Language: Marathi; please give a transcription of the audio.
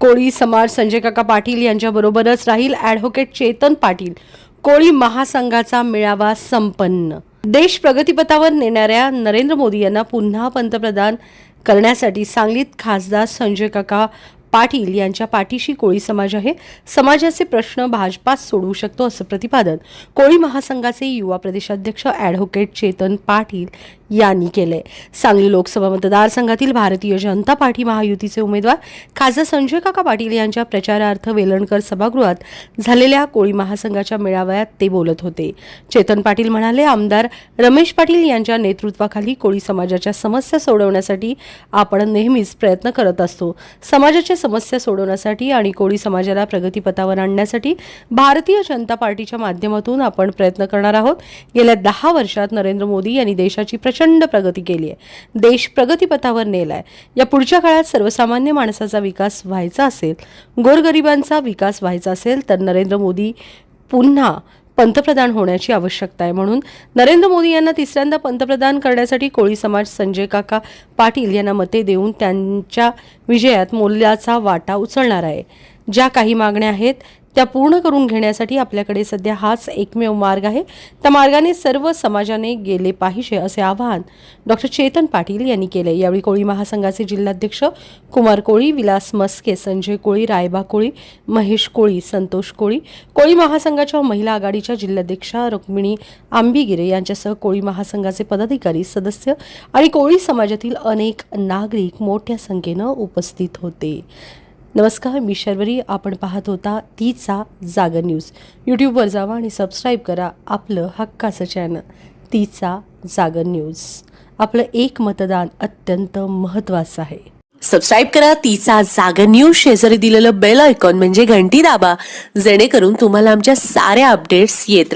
कोळी समाज संजय काका पाटील यांच्याबरोबरच राहील ॲडव्होकेट चेतन पाटील. कोळी महासंघाचा मेळावा संपन्न. देश प्रगतीपथावर नेणाऱ्या नरेंद्र मोदी यांना पुन्हा पंतप्रधान करण्यासाठी सांगलीत खासदार संजय काका पाटील यांच्या पाठीशी कोळी समाज आहे. समाजाचे प्रश्न भाजपाच सोडवू शकतो असं प्रतिपादन कोळी महासंघाचे युवा प्रदेशाध्यक्ष ॲडव्होकेट चेतन पाटील यांनी केलंय. सांगली लोकसभा मतदारसंघातील भारतीय जनता पार्टी महायुतीचे उमेदवार खासदार संजय काका पाटील यांच्या प्रचारार्थ वेलणकर सभागृहात झालेल्या कोळी महासंघाच्या मेळाव्यात ते बोलत होते. चेतन पाटील म्हणाले आमदार रमेश पाटील यांच्या नेतृत्वाखाली कोळी समाजाच्या समस्या सोडवण्यासाठी आपण नेहमीच प्रयत्न करत असतो. समाजाच्या समस्या सोडवण्यासाठी आणि कोळी समाजाला प्रगतीपथावर आणण्यासाठी भारतीय जनता पार्टीच्या माध्यमातून आपण प्रयत्न करणार आहोत. गेल्या दहा वर्षात नरेंद्र मोदी यांनी देशाची प्रचंड प्रगती केली आहे. देश प्रगतीपथावर नेलाय या पुढच्या काळात सर्वसामान्य माणसाचा विकास व्हायचा असेल गोरगरिबांचा विकास व्हायचा असेल तर नरेंद्र मोदी पुन्हा पंतप्रधान होण्याची आवश्यकता आहे. म्हणून नरेंद्र मोदी यांना तिसऱ्यांदा पंतप्रधान करण्यासाठी कोळी समाज संजय काका पाटील यांना मते देऊन त्यांच्या विजयात मूल्याचा वाटा उचलणार आहे. ज्या काही मागण्या आहेत त्या पूर्ण करून घेण्यासाठी आपल्याकडे सध्या हाच एकमेव मार्ग आहे. त्या मार्गाने सर्व समाजाने गेले पाहिजे असे आवाहन डॉक्टर चेतन पाटील यांनी केले. यावेळी कोळी महासंघाचे जिल्हाध्यक्ष कुमार कोळी विलास मस्के संजय कोळी रायबा कोळी महेश कोळी संतोष कोळी कोळी महासंघाच्या महिला आघाडीच्या जिल्हाध्यक्षा रुक्मिणी आंबिगिरे यांच्यासह कोळी महासंघाचे पदाधिकारी सदस्य आणि कोळी समाजातील अनेक नागरिक मोठ्या संख्येनं उपस्थित होते. नमस्कार मी शर्वरी. आपण पाहत होता तीचा जागर न्यूज. यूट्यूबवर जावा आणि सबस्क्राईब करा आपलं हक्काचं चॅनल तीचा जागर न्यूज. आपलं एक मतदान अत्यंत महत्त्वाचं आहे. सबस्क्राईब करा तिचा जागर न्यूज. शेजारी दिलेलं बेल आयकॉन म्हणजे घंटी दाबा. जेणेकरून तुम्हाला आमच्या साऱ्या अपडेट्स येत